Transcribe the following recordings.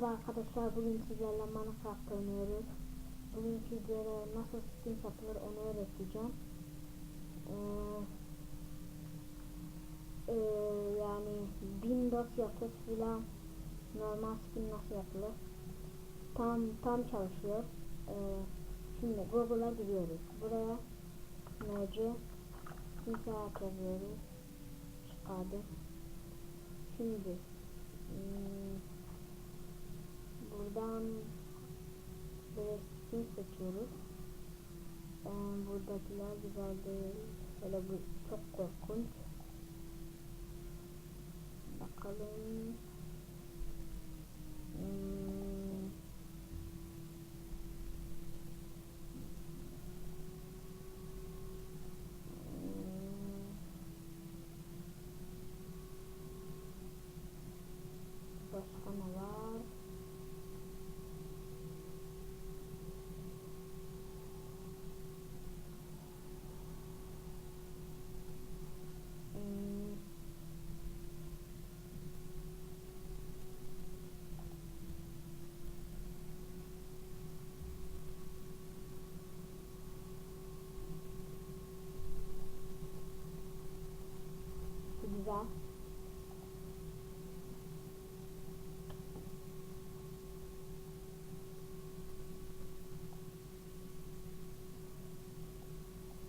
Merhaba arkadaşlar bugün sizlerle Minecraft oynuyoruz. Bugün sizlere nasıl skin satılır onu öğreteceğim. Ee, e, yani 1430 filan normal skin nasıl yapılır? Tam tam çalışıyor. Ee, şimdi Google'a giriyoruz. Buraya MC Simsiyah yazıyoruz. Çıkardım. Şimdi hmm, buradan böyle skin seçiyoruz. Ee, buradakiler güzel değil. Böyle bu çok korkunç. Bakalım. Hmm. Hmm. Başka ne var? Hmm. Güzel.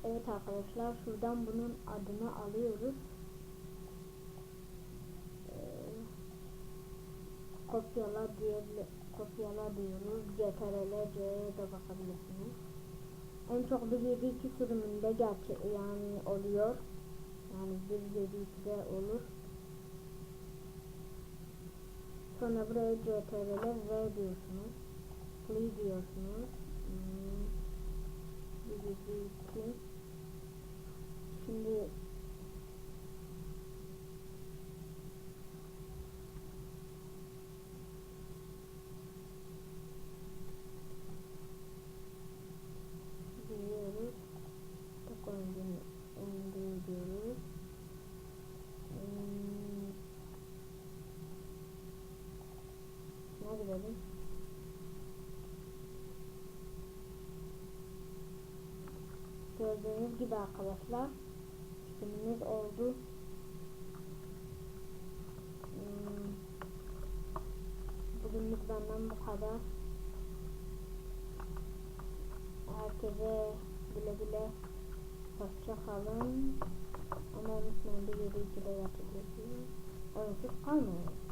Evet arkadaşlar şuradan bunun adını alıyoruz. Ee, kopyala diye kopyala diyoruz. CTRL C'ye de basabilirsiniz. En çok 1.7.2 sürümünde gerçek yani oluyor. Yani 1.7.2'de olur. Sonra buraya CTRL V diyorsunuz. Play diyorsunuz. Hmm. 1.7.2 Şimdi giriyoruz. Tok oyuncunu indiriyoruz. Hmm. Gidelim? Gördüğünüz gibi arkadaşlar skinimiz oldu. Hmm. Bugünlük benden bu kadar. Herkese güle güle hoşça kalın. Ama unutmayın bir yedi ikide yapabilirsiniz. Oyunsuz kalmayın.